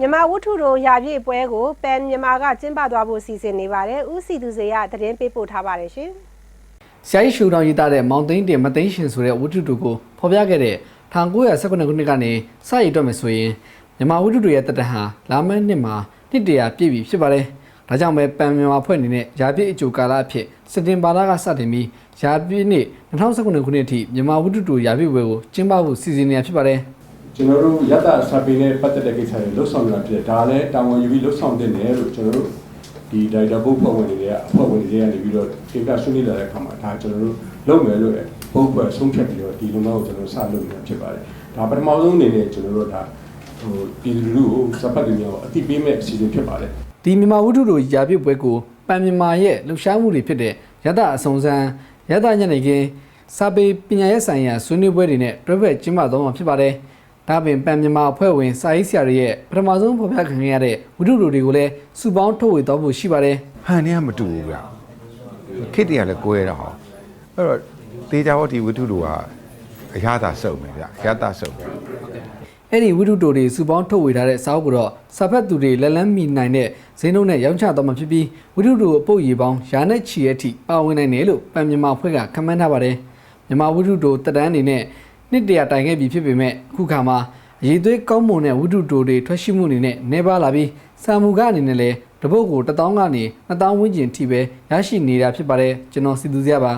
မြန်မာဝတ္ထုတို့ရာပြည့်ပွဲကိုပန်မြန်မာကကျင်းပသွားဖို့စီစဉ်နေပါတယ်။ဦးစီသူစေရသတင်းပေးပို့ထားပါတယ်ရှင်။ဆရာကြီးရှူတောင်ရေးသားတဲ့မောင်သိန်းတင်မသိန်းရှင်ဆိုတဲ့ဝတ္ထုတူကိုဖော်ပြခဲ့တဲ့1919ခုနှစ်ကနေစရည်တွက်မယ်ဆိုရင်မြန်မာဝတ္ထုတွေရဲ့တက်တဟန်လာမယ့်နှစ်မှာနှစ်တရာပြည့်ပြီဖြစ်ပါတယ်။ဒါကြောင့်ပဲပန်မြန်မာဖွဲ့အနေနဲ့ရာပြည့်အကျိုးကာလအဖြစ်စက်တင်ဘာလကစတင်ပြီးရာပြည့်နှစ်2019ခုနှစ်အထိမြန်မာဝတ္ထုတူရာပြည့်ပွဲကိုကျင်းပဖို့စီစဉ်နေတာဖြစ်ပါတယ်။ ကျွန်တော်တို့ရတစာပေနဲ့ပတ်သက်တဲ့ကိစ္စတွေလှုပ်ဆောင်နေတာဖြစ်တယ်ဒါလည်းတာဝန်ယူပြီးလှုပ်ဆောင်တင်တယ်လို့ကျွန်တော်တို့ဒီဒါရိုက်တာဘုတ်ဖွဲ့ဝင်တွေရဲ့အဖွဲ့ဝင်တွေရဲ့နေပြီးတော့တင်ပြဆွေးနွေးလာတဲ့အခါမှာဒါကျွန်တော်တို့လုပ်မယ်လို့ဘုတ်ဖွဲ့ဆုံးဖြတ်ပြီးတော့ဒီလုံလောက်ကိုကျွန်တော်တို့စလုပ်နေတာဖြစ်ပါတယ်ဒါပထမဆုံးအနေနဲ့ကျွန်တော်တို့ဒါဟိုပြည်သူလူထုကိုစပတ်သူများကိုအသိပေးမဲ့အစီအစဉ်ဖြစ်ပါတယ်ဒီမြန်မာဝတ္ထုတို့ရာပြည့်ပွဲကိုပန်မြန်မာရဲ့လှူရှားမှုတွေဖြစ်တဲ့ရတအစုံစမ်းရတညနေခင်းစာပေပညာရေးဆိုင်ရာဆွေးနွေးပွဲတွေနဲ့တွဲဖက်ကျင်းပသွားမှာဖြစ်ပါတယ်။ ဒါ့အပြင်ပန်မြန်မာအဖွဲ့ဝင်စာရေးဆရာတွေရဲ့ပထမဆုံးဖော်ပြခံခဲ့ရတဲ့ဝတ္ထုတို့တွေကိုလည်းစုပေါင်းထုတ်ဝေသွားဖို့ရှိပါတယ်ဟန်နေကမတူဘူးဗျခေတ္တရလည်းကိုယ်ရတာဟောအဲ့တော့တေချာဝတီဝတ္ထုတို့ကအရသာစုံမယ်ဗျအရသာစုံမယ်။အဲ့ဒီဝတ္ထုတို့တွေစုပေါင်းထုတ်ဝေထားတဲ့စာအုပ်ကိုတော့စာဖတ်သူတွေလက်လန်းမီနိုင်တဲ့ဈေးနှုန်းနဲ့ရောင်းချသွားမှာဖြစ်ပြီးဝတ္ထုတို့အပုတ်ရေပေါင်းရာနဲ့ချီရဲ့အထိပါဝင်နိုင်တယ်လို့ပန်မြန်မာအဖွဲ့ကခန့်မှန်းထားပါတယ်။မြန်မာဝတ္ထုတို့တက်တန်းအနေနဲ့ နှစ်တရာတိုင်ခဲ့ပြီဖြစ်ပေမဲ့အခုခါမှာအရေးသွေးကောင်းမွန်တဲ့ဝတ္ထုတို့တွေထွက်ရှိမှုအနေနဲ့နေပါလာပြီးစာမူကအနေနဲ့လည်းတပုတ်ကို1000ကနေ2000ဝန်းကျင်ထိပဲရရှိနေတာဖြစ်ပါတယ်ကျွန်တော်စီသူစရပါ